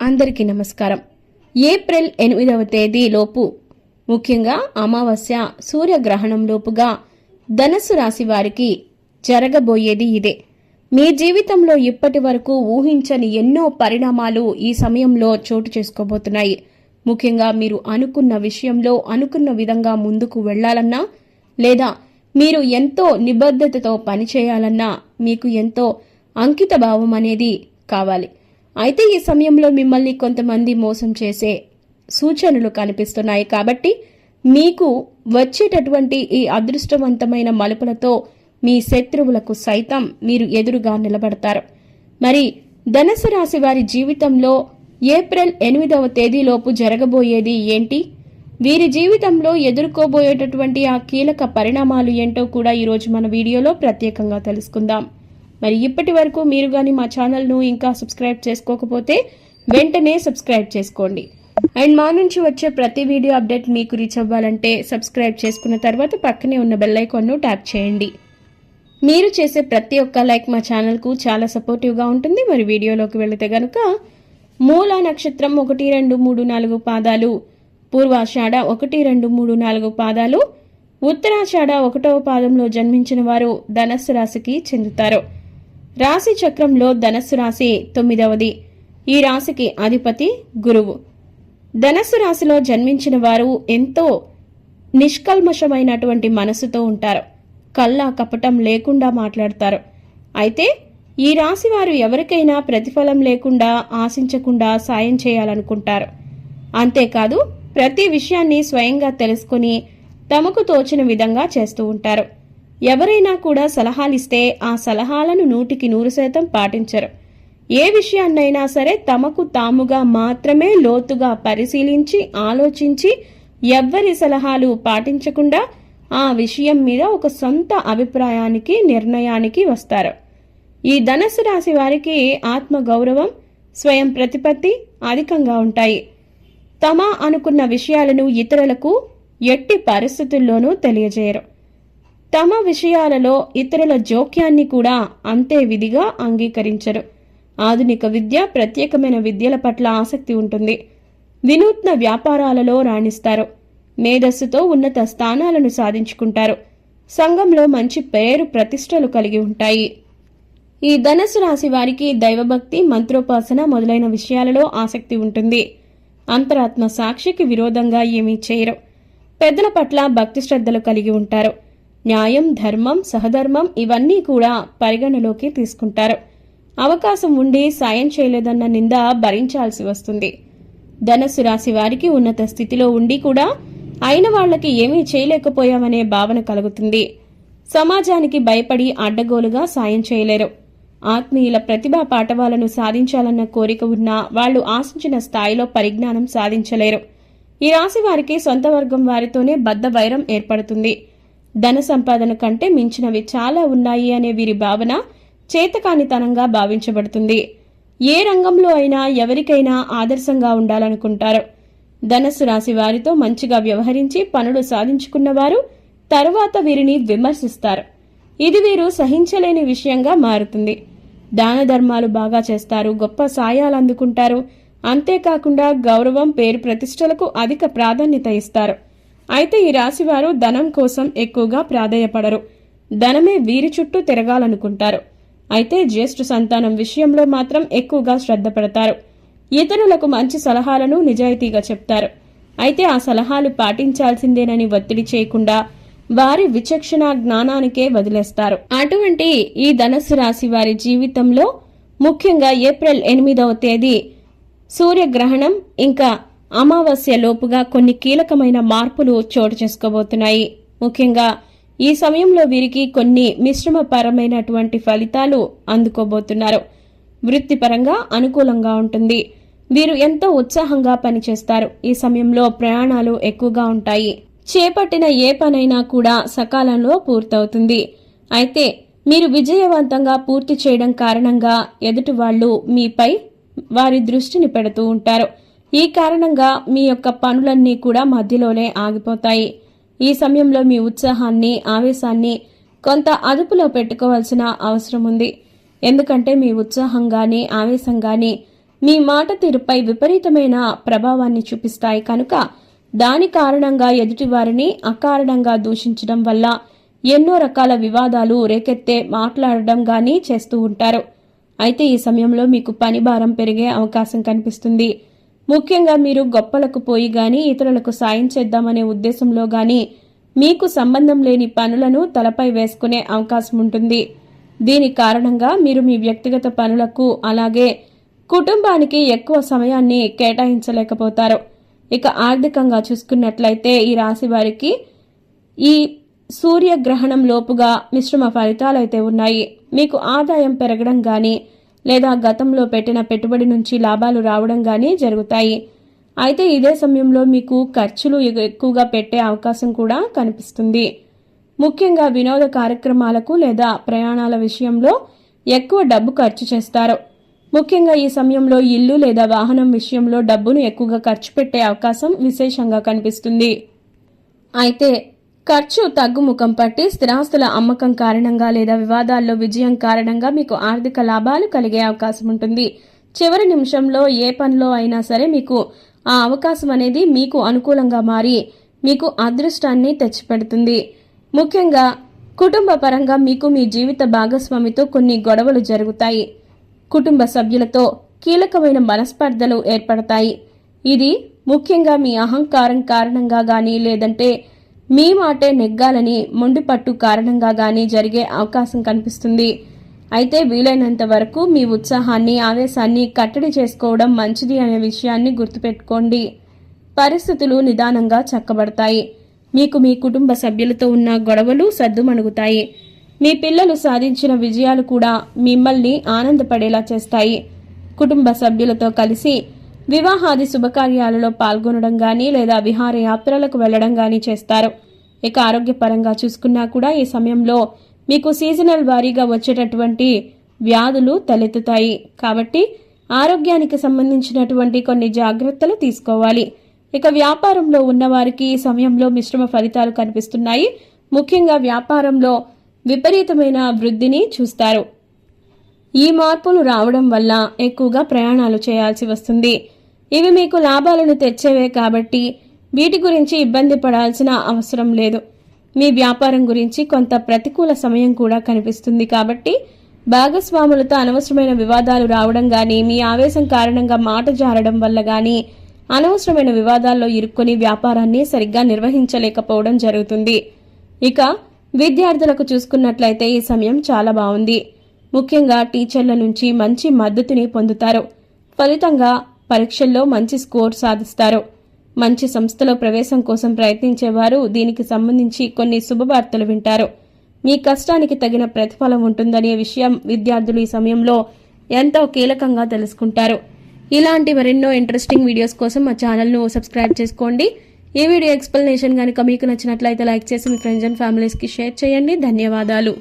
అందరికీ నమస్కారం. ఏప్రిల్ ఎనిమిదవ తేదీ లోపు ముఖ్యంగా అమావాస్య సూర్యగ్రహణం లోపుగా ధనస్సు రాశి వారికి జరగబోయేది ఇదే. మీ జీవితంలో ఇప్పటి వరకు ఊహించని ఎన్నో పరిణామాలు ఈ సమయంలో చోటు చేసుకోబోతున్నాయి. ముఖ్యంగా మీరు అనుకున్న విషయంలో అనుకున్న విధంగా ముందుకు వెళ్ళాలన్నా లేదా మీరు ఎంతో నిబద్ధతతో పనిచేయాలన్నా మీకు ఎంతో అంకిత భావం అనేది కావాలి. అయితే ఈ సమయంలో మిమ్మల్ని కొంతమంది మోసం చేసే సూచనలు కనిపిస్తున్నాయి కాబట్టి మీకు వచ్చేటటువంటి ఈ అదృష్టవంతమైన మలుపులతో మీ శత్రువులకు సైతం మీరు ఎదురుగా నిలబడతారు. మరి ధనసు రాశి వారి జీవితంలో ఏప్రిల్ ఎనిమిదవ తేదీలోపు జరగబోయేది ఏంటి? వీరి జీవితంలో ఎదుర్కోబోయేటటువంటి ఆ కీలక పరిణామాలు ఏంటో కూడా ఈరోజు మన వీడియోలో ప్రత్యేకంగా తెలుసుకుందాం. మరి ఇప్పటి వరకు మీరు కానీ మా ఛానల్ను ఇంకా సబ్స్క్రైబ్ చేసుకోకపోతే వెంటనే సబ్స్క్రైబ్ చేసుకోండి. అండ్ మా నుంచి వచ్చే ప్రతి వీడియో అప్డేట్ మీకు రీచ్ అవ్వాలంటే సబ్స్క్రైబ్ చేసుకున్న తర్వాత పక్కనే ఉన్న బెల్ ఐకాన్ను ట్యాప్ చేయండి. మీరు చేసే ప్రతి ఒక్క లైక్ మా ఛానల్కు చాలా సపోర్టివ్గా ఉంటుంది. మరి వీడియోలోకి వెళితే గనుక మూల నక్షత్రం ఒకటి రెండు మూడు నాలుగు పాదాలు పూర్వాషాఢ ఒకటి రెండు మూడు నాలుగు పాదాలు ఉత్తరాషాఢ ఒకటవ పాదంలో జన్మించిన వారు ధనస్సు రాశికి చెందుతారు. రాశి చక్రంలో ధనస్సు రాశి తొమ్మిదవది. ఈ రాశికి అధిపతి గురువు. ధనస్సు రాశిలో జన్మించిన వారు ఎంతో నిష్కల్మషమైనటువంటి మనసుతో ఉంటారు. కళ్ళ కపటం లేకుండా మాట్లాడతారు. అయితే ఈ రాశి వారు ఎవరికైనా ప్రతిఫలం లేకుండా ఆశించకుండా సాయం చేయాలనుకుంటారు. అంతేకాదు ప్రతి విషయాన్ని స్వయంగా తెలుసుకుని తమకు తోచిన విధంగా చేస్తూ ఉంటారు. ఎవరైనా కూడా సలహాలిస్తే ఆ సలహాలను నూటికి నూరు శాతం పాటించరు. ఏ విషయాన్నైనా సరే తమకు తాముగా మాత్రమే లోతుగా పరిశీలించి ఆలోచించి ఎవ్వరి సలహాలు పాటించకుండా ఆ విషయం మీద ఒక సొంత అభిప్రాయానికి నిర్ణయానికి వస్తారు. ఈ ధనస్సు రాశి వారికి ఆత్మ గౌరవం స్వయం ప్రతిపత్తి అధికంగా ఉంటాయి. తమ అనుకున్న విషయాలను ఇతరులకు ఎట్టి పరిస్థితుల్లోనూ తెలియజేయరు. తమ విషయాలలో ఇతరుల జోక్యాన్ని కూడా అంతే విధిగా అంగీకరించరు. ఆధునిక విద్య ప్రత్యేకమైన విద్యల పట్ల ఆసక్తి ఉంటుంది. వినూత్న వ్యాపారాలలో రాణిస్తారు. మేధస్సుతో ఉన్నత స్థానాలను సాధించుకుంటారు. సంఘంలో మంచి పేరు ప్రతిష్టలు కలిగి ఉంటాయి. ఈ ధనస్సు రాశి వారికి దైవభక్తి మంత్రోపాసన మొదలైన విషయాలలో ఆసక్తి ఉంటుంది. అంతరాత్మ సాక్షికి విరోధంగా ఏమీ చేయరు. పెద్దల పట్ల భక్తి శ్రద్ధలు కలిగి ఉంటారు. న్యాయం ధర్మం సహధర్మం ఇవన్నీ కూడా పరిగణలోకి తీసుకుంటారు. అవకాశం ఉండి సాయం చేయలేదన్న నింద భరించాల్సి వస్తుంది. ధనస్సు రాశి వారికి ఉన్నత స్థితిలో ఉండి కూడా అయిన వాళ్ళకి ఏమీ చేయలేకపోయామనే భావన కలుగుతుంది. సమాజానికి భయపడి అడ్డగోలుగా సాయం చేయలేరు. ఆత్మీయుల ప్రతిభా పాఠవాలను సాధించాలన్న కోరిక ఉన్నా వాళ్ళు ఆశించిన స్థాయిలో పరిజ్ఞానం సాధించలేరు. ఈ రాశి వారికి సొంత వర్గం వారితోనే బద్ద వైరం ఏర్పడుతుంది. ధన సంపాదన కంటే మించినవి చాలా ఉన్నాయి అనే వీరి భావన చేతకానితనంగా భావించబడుతుంది. ఏ రంగంలో అయినా ఎవరికైనా ఆదర్శంగా ఉండాలనుకుంటారు. ధనస్సు రాశి వారితో మంచిగా వ్యవహరించి పనులు సాధించుకున్నవారు తరువాత వీరిని విమర్శిస్తారు. ఇది వీరు సహించలేని విషయంగా మారుతుంది. దాన ధర్మాలు బాగా చేస్తారు గొప్ప సాయాలు అందుకుంటారు. అంతేకాకుండా గౌరవం పేరు ప్రతిష్టలకు అధిక ప్రాధాన్యత ఇస్తారు. అయితే ఈ రాశివారు ధనం కోసం ఎక్కువగా ప్రాధేయపడరు. ధనమే వీరి చుట్టూ తిరగాలనుకుంటారు. అయితే జ్యేష్ఠ సంతానం విషయంలో మాత్రం ఎక్కువగా శ్రద్ధ పెడతారు. ఇతరులకు మంచి సలహాలను నిజాయితీగా చెప్తారు. అయితే ఆ సలహాలు పాటించాల్సిందేనని ఒత్తిడి చేయకుండా వారి విచక్షణ జ్ఞానానికే వదిలేస్తారు. అటువంటి ఈ ధనస్సు రాశి వారి జీవితంలో ముఖ్యంగా ఏప్రిల్ ఎనిమిదవ తేదీ సూర్యగ్రహణం ఇంకా అమావాస్య లోపుగా కొన్ని కీలకమైన మార్పులు చోటు చేసుకోబోతున్నాయి. ముఖ్యంగా ఈ సమయంలో వీరికి కొన్ని మిశ్రమపరమైనటువంటి ఫలితాలు అందుకోబోతున్నారు. వృత్తిపరంగా అనుకూలంగా ఉంటుంది. వీరు ఎంతో ఉత్సాహంగా పనిచేస్తారు. ఈ సమయంలో ప్రయాణాలు ఎక్కువగా ఉంటాయి. చేపట్టిన ఏ పనైనా కూడా సకాలంలో పూర్తవుతుంది. అయితే మీరు విజయవంతంగా పూర్తి చేయడం కారణంగా ఎదుటి వాళ్ళు మీపై వారి దృష్టిని పెడుతూ ఉంటారు. ఈ కారణంగా మీ యొక్క పనులన్నీ కూడా మధ్యలోనే ఆగిపోతాయి. ఈ సమయంలో మీ ఉత్సాహాన్ని ఆవేశాన్ని కొంత అదుపులో పెట్టుకోవాల్సిన అవసరం ఉంది. ఎందుకంటే మీ ఉత్సాహం కానీ ఆవేశం కానీ మీ మాట తీరుపై విపరీతమైన ప్రభావాన్ని చూపిస్తాయి. కనుక దాని కారణంగా ఎదుటివారిని అకారణంగా దూషించడం వల్ల ఎన్నో రకాల వివాదాలు రేకెత్తే మాట్లాడడం కానీ చేస్తూ ఉంటారు. అయితే ఈ సమయంలో మీకు పని భారం పెరిగే అవకాశం కనిపిస్తుంది. ముఖ్యంగా మీరు గొప్పలకు పోయి గాని ఇతరులకు సాయం చేద్దామనే ఉద్దేశంలో గాని మీకు సంబంధం లేని పనులను తలపై వేసుకునే అవకాశం ఉంటుంది. దీని కారణంగా మీరు మీ వ్యక్తిగత పనులకు అలాగే కుటుంబానికి ఎక్కువ సమయాన్ని కేటాయించలేకపోతారు. ఇక ఆర్థికంగా చూసుకున్నట్లయితే ఈ రాశి వారికి ఈ సూర్యగ్రహణం లోపుగా మిశ్రమ ఫలితాలు అయితే ఉన్నాయి. మీకు ఆదాయం పెరగడం కానీ లేదా గతంలో పెట్టిన పెట్టుబడి నుంచి లాభాలు రావడం కానీ జరుగుతాయి. అయితే ఇదే సమయంలో మీకు ఖర్చులు ఎక్కువగా పెట్టే అవకాశం కూడా కనిపిస్తుంది. ముఖ్యంగా వినోద కార్యక్రమాలకు లేదా ప్రయాణాల విషయంలో ఎక్కువ డబ్బు ఖర్చు చేస్తారు. ముఖ్యంగా ఈ సమయంలో ఇల్లు లేదా వాహనం విషయంలో డబ్బును ఎక్కువగా ఖర్చు పెట్టే అవకాశం విశేషంగా కనిపిస్తుంది. అయితే ఖర్చు తగ్గుముఖం పట్టి స్థిరాస్తుల అమ్మకం కారణంగా లేదా వివాదాల్లో విజయం కారణంగా మీకు ఆర్థిక లాభాలు కలిగే అవకాశం ఉంటుంది. చివరి నిమిషంలో ఏ పనిలో అయినా సరే మీకు ఆ అవకాశం అనేది మీకు అనుకూలంగా మారి మీకు అదృష్టాన్ని తెచ్చిపెడుతుంది. ముఖ్యంగా కుటుంబ పరంగా మీకు మీ జీవిత భాగస్వామితో కొన్ని గొడవలు జరుగుతాయి. కుటుంబ సభ్యులతో కీలకమైన మనస్పర్ధలు ఏర్పడతాయి. ఇది ముఖ్యంగా మీ అహంకారం కారణంగా గాని లేదంటే మీ మాటే నెగ్గాలని మొండిపట్టు కారణంగా గాని జరిగే అవకాశం కనిపిస్తుంది. అయితే వీలైనంత వరకు మీ ఉత్సాహాన్ని ఆవేశాన్ని కట్టడి చేసుకోవడం మంచిది అనే విషయాన్ని గుర్తుపెట్టుకోండి. పరిస్థితులు నిదానంగా చక్కబడతాయి. మీకు మీ కుటుంబ సభ్యులతో ఉన్న గొడవలు సర్దుమణుగుతాయి. మీ పిల్లలు సాధించిన విజయాలు కూడా మిమ్మల్ని ఆనందపడేలా చేస్తాయి. కుటుంబ సభ్యులతో కలిసి వివాహాది శుభకార్యాలలో పాల్గొనడం కానీ లేదా విహారయాత్రలకు వెళ్ళడం కానీ చేస్తారు. ఇక ఆరోగ్యపరంగా చూసుకున్నా కూడా ఈ సమయంలో మీకు సీజనల్ వారీగా వచ్చేటటువంటి వ్యాధులు తలెత్తుతాయి. కాబట్టి ఆరోగ్యానికి సంబంధించినటువంటి కొన్ని జాగ్రత్తలు తీసుకోవాలి. ఇక వ్యాపారంలో ఉన్నవారికి ఈ సమయంలో మిశ్రమ ఫలితాలు కనిపిస్తున్నాయి. ముఖ్యంగా వ్యాపారంలో విపరీతమైన వృద్ధిని చూస్తారు. ఈ మార్పులు రావడం వల్ల ఎక్కువగా ప్రయాణాలు చేయాల్సి వస్తుంది. ఇవి మీకు లాభాలను తెచ్చేవే కాబట్టి వీటి గురించి ఇబ్బంది పడాల్సిన అవసరం లేదు. మీ వ్యాపారం గురించి కొంత ప్రతికూల సమయం కూడా కనిపిస్తుంది కాబట్టి భాగస్వాములతో అనవసరమైన వివాదాలు రావడం కానీ మీ ఆవేశం కారణంగా మాట జారడం వల్ల కానీ అనవసరమైన వివాదాల్లో ఇరుక్కొని వ్యాపారాన్ని సరిగ్గా నిర్వహించలేకపోవడం జరుగుతుంది. ఇక విద్యార్థులకు చూసుకున్నట్లయితే ఈ సమయం చాలా బాగుంది. ముఖ్యంగా టీచర్ల నుంచి మంచి మద్దతుని పొందుతారు. ఫలితంగా పరీక్షల్లో మంచి స్కోర్ సాధిస్తారు. మంచి సంస్థలో ప్రవేశం కోసం ప్రయత్నించేవారు దీనికి సంబంధించి కొన్ని శుభవార్తలు వింటారు. మీ కష్టానికి తగిన ప్రతిఫలం ఉంటుందనే విషయం విద్యార్థులు ఈ సమయంలో ఎంతో కీలకంగా తెలుసుకుంటారు. ఇలాంటి మరెన్నో ఇంట్రెస్టింగ్ వీడియోస్ కోసం మా ఛానల్ను సబ్స్క్రైబ్ చేసుకోండి. ఈ వీడియో ఎక్స్ప్లెనేషన్ కనుక మీకు నచ్చినట్లయితే లైక్ చేసి మీ ఫ్రెండ్స్ అండ్ ఫ్యామిలీస్కి షేర్ చేయండి. ధన్యవాదాలు.